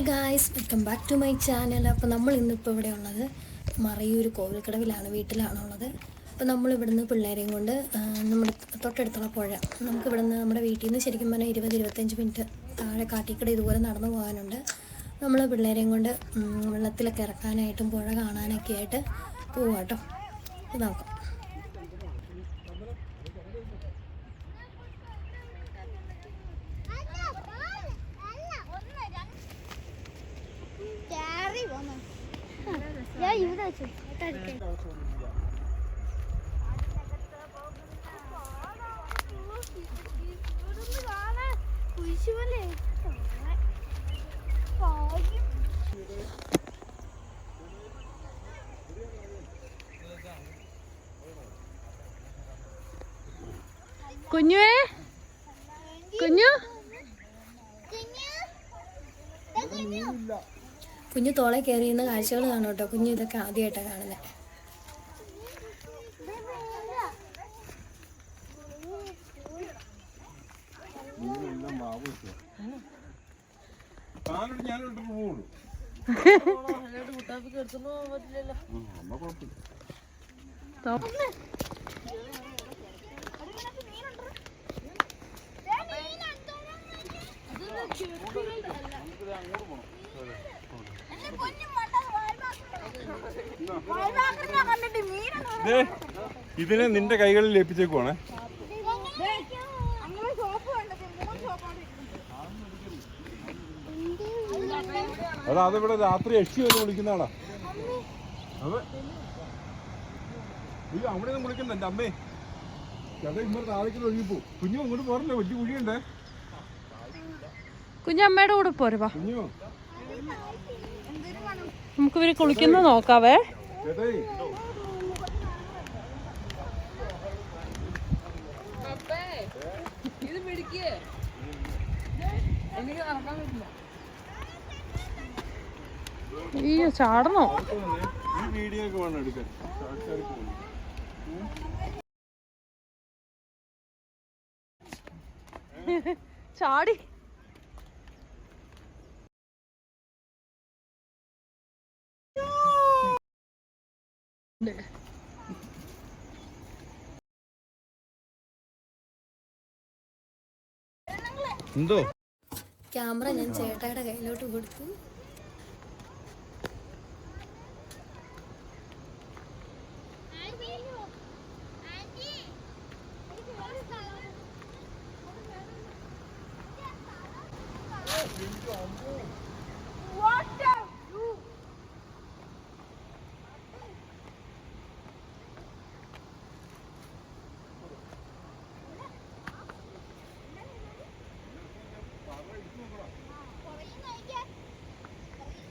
Hey guys welcome back to my channel അപ്പോൾ നമ്മൾ ഇന്നിപ്പോൾ ഇവിടെ ഉള്ളത് മറയൂർ കോവിൽക്കടവിലാണ് വീട്ടിലാണുള്ളത്. അപ്പോൾ നമ്മൾ ഇവിടുന്ന് പിള്ളേരെയും കൊണ്ട് നമ്മുടെ തൊട്ടടുത്തുള്ള പുഴ. നമുക്ക് ഇവിടുന്ന് നമ്മുടെ വീട്ടിൽ നിന്ന് ശരിക്കും പറഞ്ഞാൽ ഇരുപത് ഇരുപത്തഞ്ച് മിനിറ്റ് താഴെ കാട്ടിക്കട ഇതുപോലെ നടന്നു പോകാനുണ്ട്. നമ്മൾ പിള്ളേരെയും കൊണ്ട് വെള്ളത്തിലൊക്കെ ഇറക്കാനായിട്ടും പുഴ കാണാനൊക്കെ ആയിട്ട് പോവാട്ടോ. നോക്കാം. ഞാൻ ഇവിടെ വെച്ചു കുരിശുമല്ലേ ഭാഗ്യം കുഞ്ഞുവേ കുഞ്ഞു കുഞ്ഞു തോളെ കയറി ഇന്ന് കാഴ്ചകൾ കാണും കേട്ടോ. കുഞ്ഞു ഇതൊക്കെ ആദ്യമായിട്ടാണ് കാണുന്നത് ഞാനോട്ട് ഇതിനെ നിന്റെ കൈകളിൽ ലയിപ്പിച്ചേക്കുവാണേ അതാ അതിവിടെ രാത്രി എക്ഷി വന്ന് വിളിക്കുന്ന ആളാ. അയ്യോ അവിടെ നിന്ന് വിളിക്കുന്നുണ്ട് അമ്മേ. ചേട്ടാ ഇമ്മ താഴേക്ക് ഒഴുകിപ്പോ. കുഞ്ഞു ഇങ്ങോട്ട് പോരല്ലേ? വലിയ കുഴിയുണ്ടേ. കുഞ്ഞമ്മയുടെ കൂടെ പോരുവാ കുഞ്ഞു. നമുക്ക് ഇവർ കുളിക്കുന്ന നോക്കാവേ. അയ്യോ ചാടണോ? ഈ വീഡിയോ ഒക്കെ വേണം എടുക്കാൻ. ആൾക്കാർക്ക് വേണം. ചാടി. എന്തോ? ക്യാമറ ഞാൻ ചേട്ടായുടെ കയ്യിലോട്ട് കൊടുത്തു.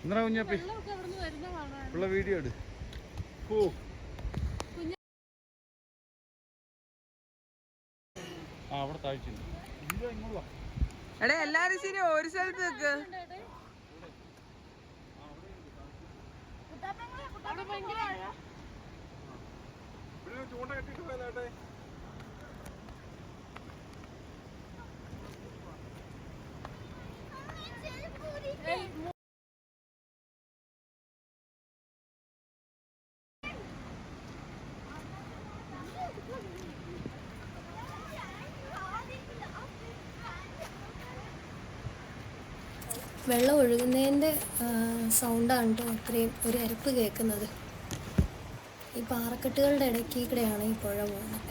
എന്താ കുഞ്ഞപ്പി ഉള്ള വീഡിയോ എടു ഓ ആ അവിടെ താഴ്ച എടാ എല്ലാരും ശരി ഒരു സ്ഥലത്ത് നിക്ക്. വെള്ളം ഒഴുകുന്നതിന്റെ സൗണ്ടാണ് കേട്ടോ അത്രയും ഒരു അരപ്പ് കേൾക്കുന്നത്. ഈ പാറക്കെട്ടുകളുടെ ഇടയ്ക്ക് കൂടെയാണ് ഈ പുഴ പോകുന്നത്.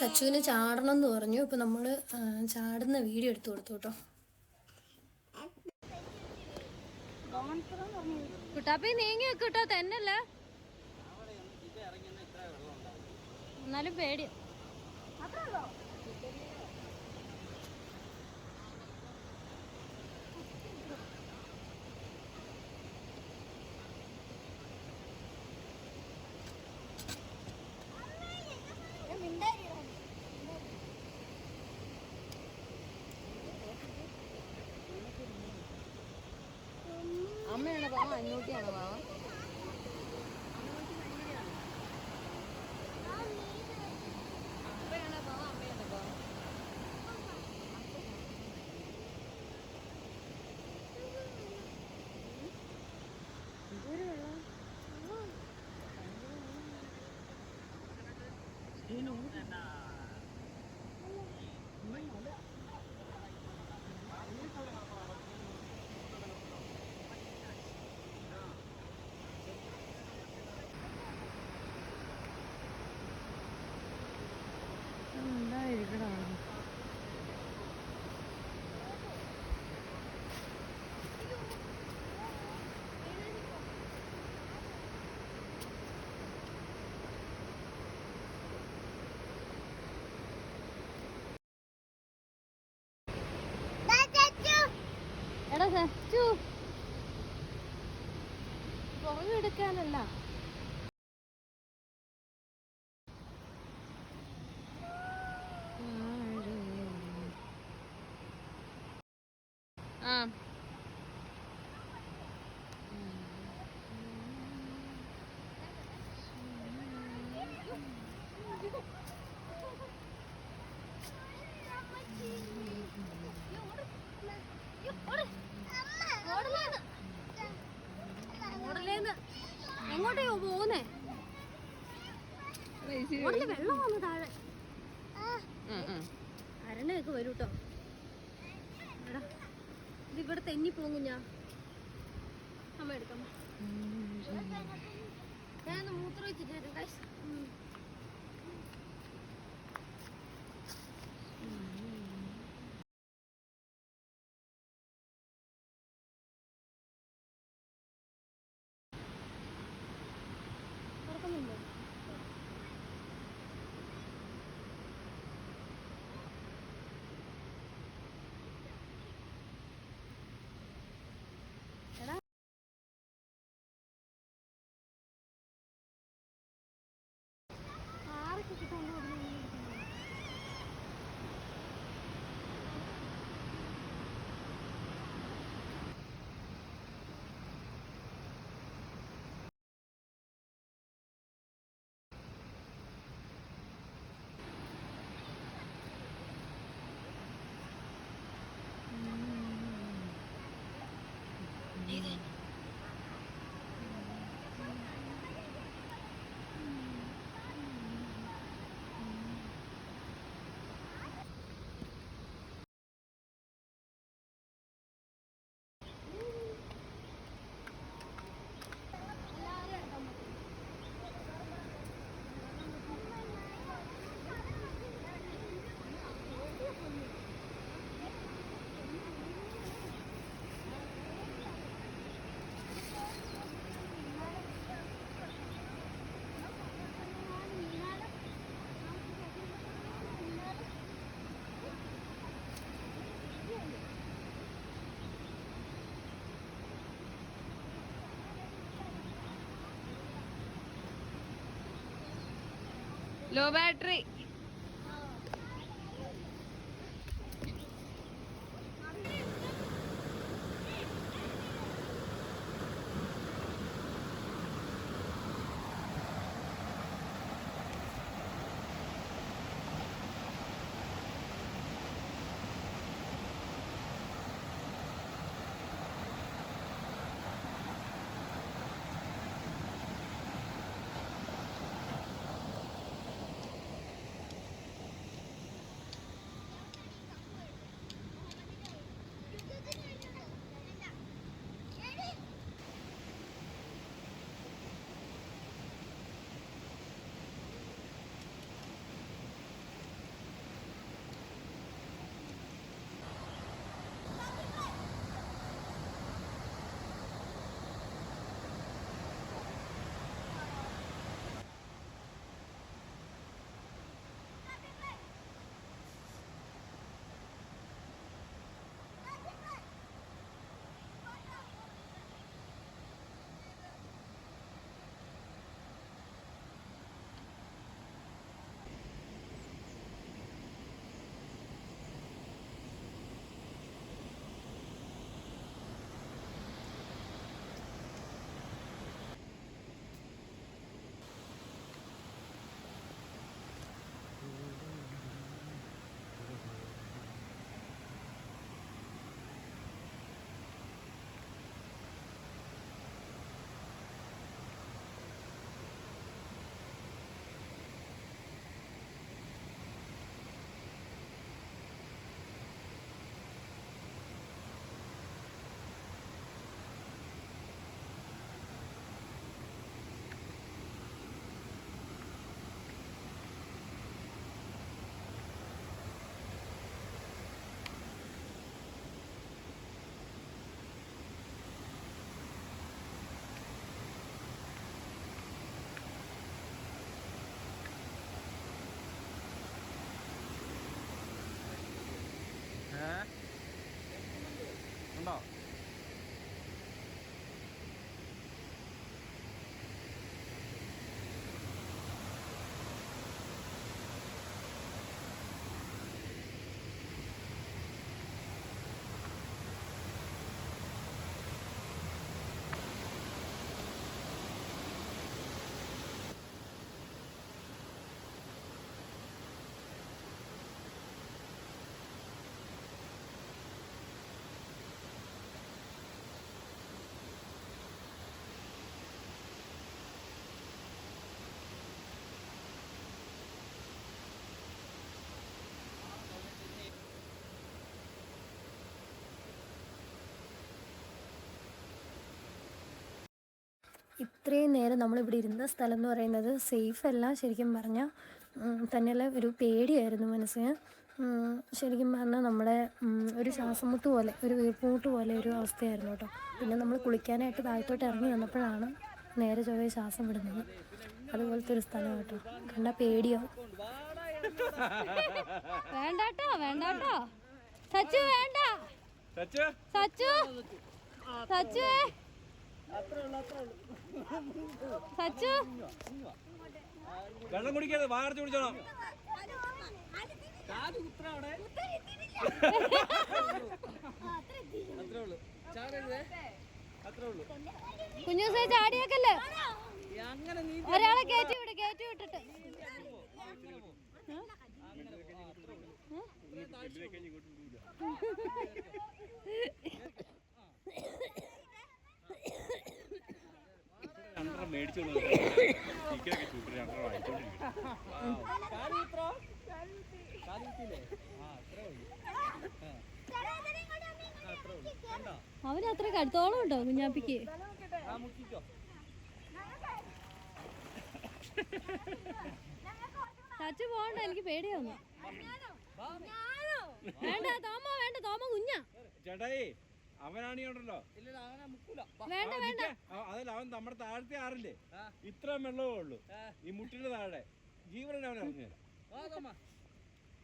സച്ചുവിന് ചാടണം എന്ന് പറഞ്ഞു. ഇപ്പം നമ്മൾ ചാടുന്ന വീഡിയോ എടുത്തു കൊടുത്തു കേട്ടോ. കുട്ടാപ്പി നീങ്ങി എന്നാലും പേടി. പാവം അഞ്ഞൂറ്റിയാണ് പാവം എന്തായിരിക്കടാ എടാ സച്ചു പുറകെടുക്കാനല്ല ആ ഓടലേന്ന് എങ്ങോട്ടയോ ഓടൽ വെള്ളം വന്നു താഴെ. അരണയൊക്കെ വരൂ കേട്ടോ എടാ ഇത് ഇവിടെ തെന്നി പോകും കുഞ്ഞാ അമ്മ എടുക്കാം ഞാൻ മൂത്ര വെച്ചിട്ട് Amen. Law battery. ഇത്രയും നേരം നമ്മളിവിടെ ഇരുന്ന സ്ഥലം എന്ന് പറയുന്നത് സേഫ് അല്ല ശരിക്കും പറഞ്ഞാൽ തന്നെയല്ല ഒരു പേടിയായിരുന്നു മനസ്സിന്. ശരിക്കും പറഞ്ഞാൽ നമ്മുടെ ഒരു ശ്വാസമുട്ട് പോലെ ഒരു വീർപ്പുമുട്ട് പോലെ ഒരു അവസ്ഥയായിരുന്നു കേട്ടോ. പിന്നെ നമ്മൾ കുളിക്കാനായിട്ട് താഴത്തോട്ട് ഇറങ്ങി വന്നപ്പോഴാണ് നേരെ ചൊവ്വേ ശ്വാസം വിടുന്നത്. അതുപോലത്തെ ഒരു സ്ഥലം കേട്ടോ. കണ്ടാൽ പേടിയോ? വേണ്ടാട്ടോ വേണ്ടാട്ടോ. സച്ചു വേണ്ട. സച്ചു? സച്ചു? സച്ചു സച്ചു? വെള്ളം കുടിക്കാതെ വാർത്ത കുടിച്ചോണം കുഞ്ഞു ചാടിയേക്കല്ലേ? ഒരാളെ കയറ്റി വിട് കയറ്റി വിട്ടിട്ട്. രണ്ടര മേടിച്ചോളൂ ചിക്കനൊക്കെ ചൂട്ടി രണ്ടര വാങ്ങിച്ചോണ്ടിരിക്കും അവന് അത്ര കടുത്തോളം ഉണ്ടോ കുഞ്ഞാപ്പിക്ക്? സച്ചു പോകണ്ട എനിക്ക് പേടിയാവുന്നു. വേണ്ട തോമ വേണ്ട തോമ കുഞ്ഞാ. ചേട്ടായി അവനാണീ ഉണ്ടല്ലോ വേണ്ട വേണ്ട. അതല്ല അവൻ നമ്മുടെ താഴത്തെ ആറില്ലേ? ഇത്ര വെള്ളമേ ഉള്ളൂ. ഈ മുട്ടിന്റെ താഴെ. ജീവനെ അവൻ ഇറങ്ങില്ല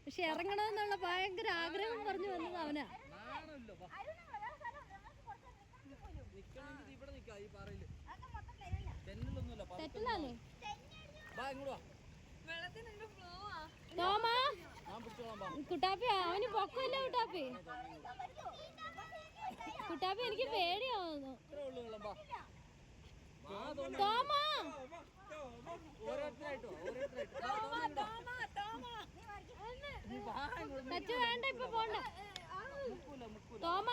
പക്ഷെ ഇറങ്ങണമെന്നുള്ള ഭയങ്കര ആഗ്രഹം പറഞ്ഞു വന്നത് അവനാ. തെറ്റില്ലാന്നേ തോമ. കുട്ടാപ്പി അവന് പൊക്കല്ലോ കുട്ടാപ്പി. കുട്ടാപ്പി എനിക്ക് പേടിയാവുന്നു. തോമ. സച്ചു വേണ്ട ഇപ്പൊ പോണ്ട. തോമ.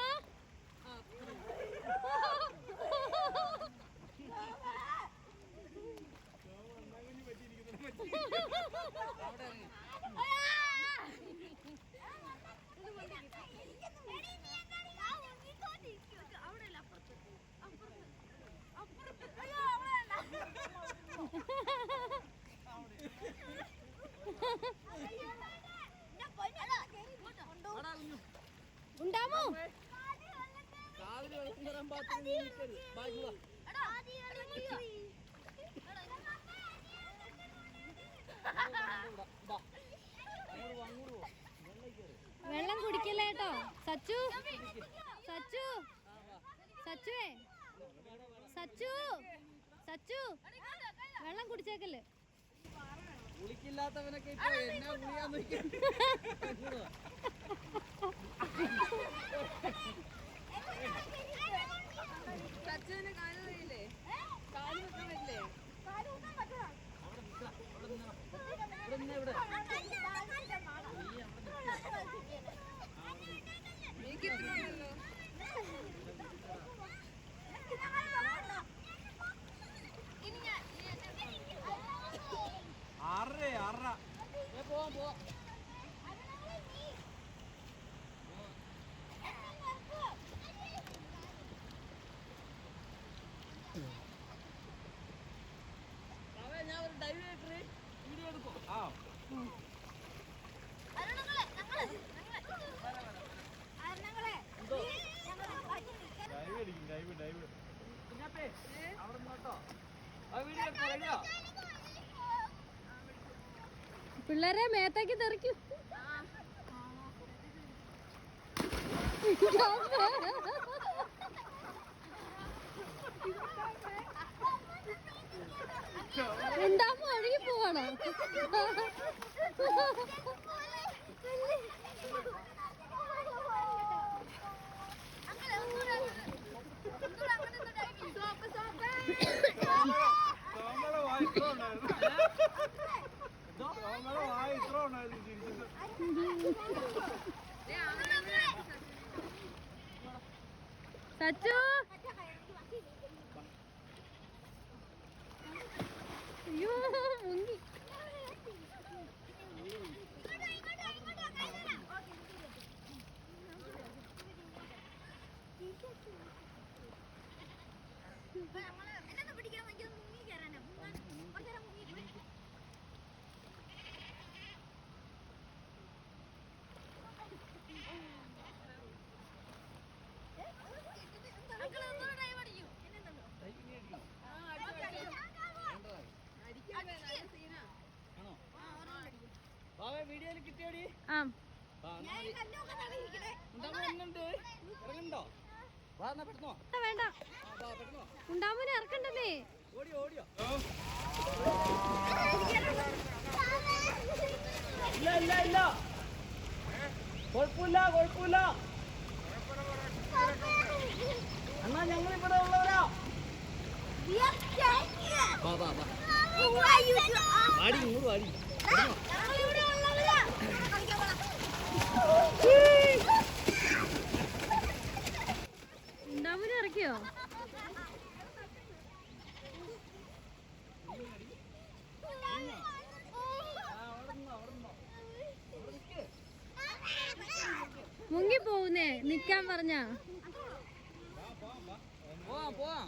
ഉണ്ടാമോ? വെള്ളം കുടിക്കില്ല കേട്ടോ? സച്ചു? സച്ചു? സച്ചുവേ? സച്ചു? സച്ചു? വെള്ളം കുടിച്ചേക്കല്ലേ? കുളിക്കില്ലാത്തവനൊക്കെ ഇപ്പൊ എന്നാ പിള്ളേരെ മേത്തേക്ക് തെറിക്കും ഉണ്ടാകുമ്പോ ഒഴുകി പോവാണോ സോപ്പ് സച്ചു. വീഡിയോയിൽ കിട്ടിയോടി? ആ. എന്നാ വേണ്ട. ഉണ്ടാമൂനെ ഇറക്കണ്ടല്ലേ? ഓടി ഓടിയോ? ഇല്ല ഇല്ല ഇല്ല. കുഴപ്പമില്ല കുഴപ്പമില്ല അണ്ണാ ഞങ്ങൾ ഇവിടെ ഉള്ളവരാ. വാ വാ വാ. വാടി ഇങ്ങോട്ട് വാടി. ഇറക്കിയോ മുങ്ങി പോകുന്നേ നിക്കാൻ പറഞ്ഞ. പോവാം പോവാം.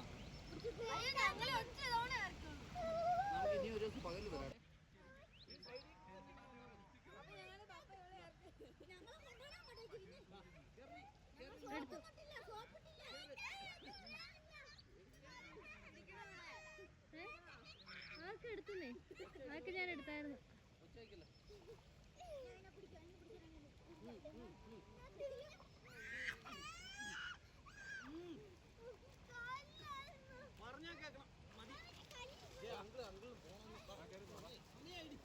പകൽ വരാം. എടുത്തുന്നേ. ആർക്ക് ഞാൻ എടുത്തായിരുന്നു. പറഞ്ഞാ കേക്കണം മതി അങ്കിൾ അങ്കിൾ കേറ്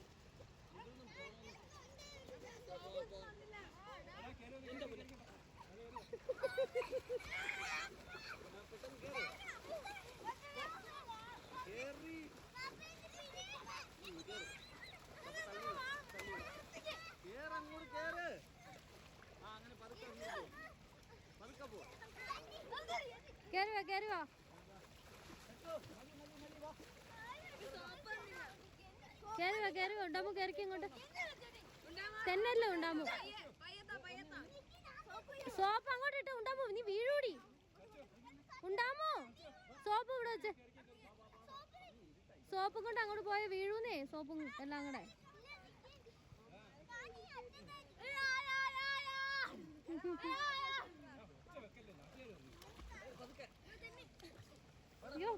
കയറി കയറി വാ കയറി വാ കയറി വാ ഉണ്ടാമോ കയറിക്ക് ഇങ്ങോട്ട്. തന്നെയല്ലേ ഉണ്ടാമോ? സോപ്പ് അങ്ങോട്ട് ഇട്ട് ഉണ്ടാമോ നീ വീഴൂടി. ഉണ്ടാമോ സോപ്പ് ഇവിടെ വെച്ച്. സോപ്പ് കൊണ്ട് അങ്ങോട്ട് പോയ വീഴൂന്നേ സോപ്പും എല്ലാം കൂടെ അയ്യോ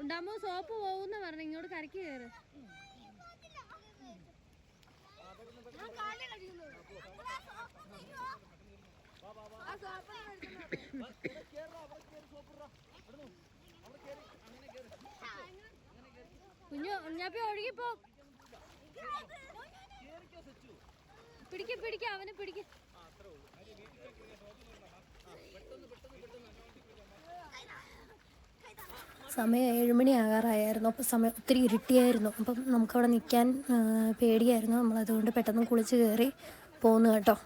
ഉണ്ടാമോ സോപ്പ് പോകുന്ന പറഞ്ഞു ഇങ്ങോട്ട് കരക്ക് കയറ് കുഞ്ഞു ഉണ്ണാപ്പി ഒഴുകിപ്പോ പിടിക്ക പിടിക്ക അവനെ പിടിക്ക. സമയം ഏഴുമണി ആകാറായിരുന്നു അപ്പോൾ സമയം ഒത്തിരി ഇരുട്ടിയായിരുന്നു. അപ്പം നമുക്കവിടെ നിൽക്കാൻ പേടിയായിരുന്നു. നമ്മളതുകൊണ്ട് പെട്ടെന്ന് കുളിച്ച് കയറി പോന്നു കേട്ടോ.